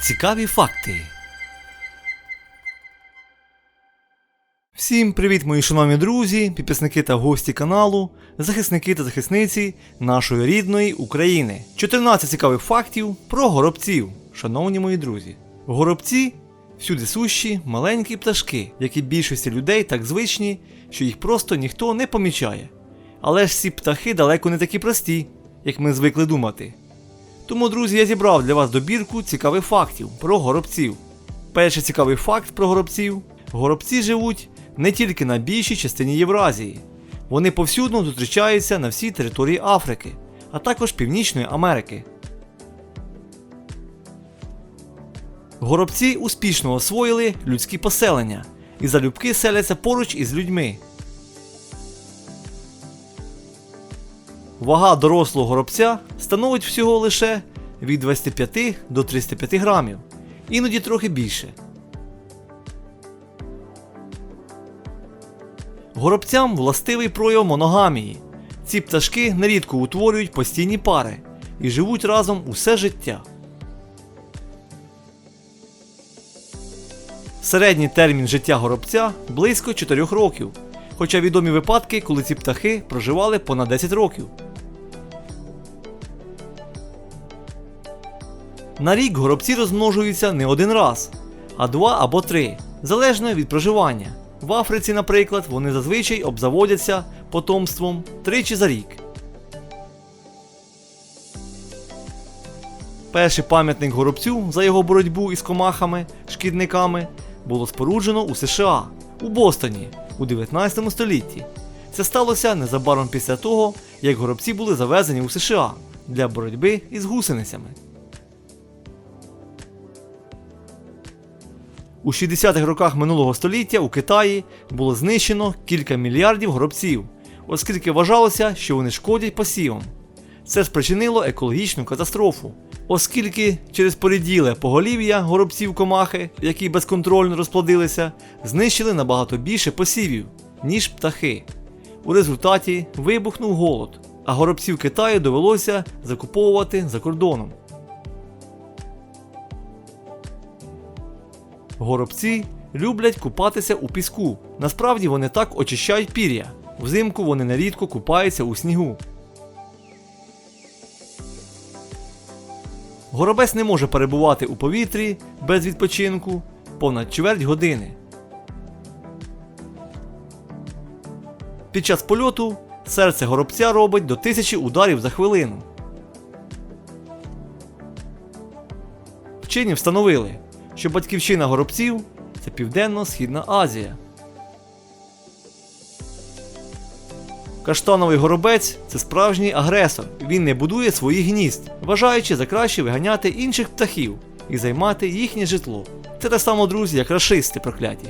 Цікаві факти. Всім привіт, мої шановні друзі, підписники та гості каналу, захисники та захисниці нашої рідної України. 14 цікавих фактів про горобців, шановні мої друзі. Горобці всюди сущі маленькі пташки, які більшості людей так звичні, що їх просто ніхто не помічає. Але ж ці птахи далеко не такі прості, як ми звикли думати. Тому, друзі, я зібрав для вас добірку цікавих фактів про горобців. Перший цікавий факт про горобців: горобці живуть не тільки на більшій частині Євразії, вони повсюдно зустрічаються на всій території Африки, а також Північної Америки. Горобці успішно освоїли людські поселення і залюбки селяться поруч із людьми. Вага дорослого горобця становить всього лише від 25 до 35 грамів, іноді трохи більше. Горобцям властивий прояв моногамії. Ці пташки нерідко утворюють постійні пари і живуть разом усе життя. Середній термін життя горобця близько 4 років, хоча відомі випадки, коли ці птахи проживали понад 10 років. На рік горобці розмножуються не один раз, а два або три, залежно від проживання. В Африці, наприклад, вони зазвичай обзаводяться потомством тричі за рік. Перший пам'ятник горобцю за його боротьбу із комахами, шкідниками було споруджено у США у Бостоні у 19 столітті. Це сталося незабаром після того, як горобці були завезені у США для боротьби із гусеницями. У 60-х роках минулого століття у Китаї було знищено кілька мільярдів горобців, оскільки вважалося, що вони шкодять посівам. Це спричинило екологічну катастрофу, оскільки через поріділе поголів'я горобців комахи, які безконтрольно розплодилися, знищили набагато більше посівів, ніж птахи. У результаті вибухнув голод, а горобців Китаю довелося закуповувати за кордоном. Горобці люблять купатися у піску. Насправді вони так очищають пір'я. Взимку вони нерідко купаються у снігу. Горобець не може перебувати у повітрі без відпочинку понад чверть години. Під час польоту серце горобця робить до тисячі ударів за хвилину. Вчені встановили, що батьківщина горобців це Південно-Східна Азія. Каштановий горобець це справжній агресор. Він не будує своїх гнізд, вважаючи за краще виганяти інших птахів і займати їхнє житло. Це те само, друзі, як рашисти прокляті.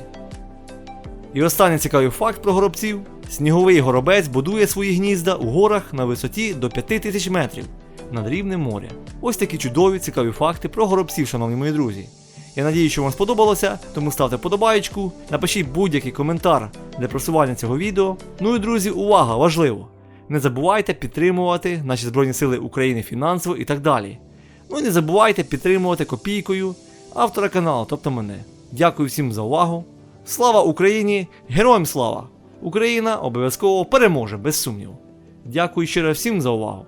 І останній цікавий факт про горобців: сніговий горобець будує свої гнізда у горах на висоті до 5000 метрів над рівнем моря. Ось такі чудові цікаві факти про горобців, шановні мої друзі. Я надію, що вам сподобалося, тому ставте подобаєчку, напишіть будь-який коментар для просування цього відео. Ну і друзі, увага! Важливо! Не забувайте підтримувати наші Збройні Сили України фінансово і так далі. Ну і не забувайте підтримувати копійкою автора каналу, тобто мене. Дякую всім за увагу. Слава Україні! Героям слава! Україна обов'язково переможе, без сумніву. Дякую ще раз всім за увагу.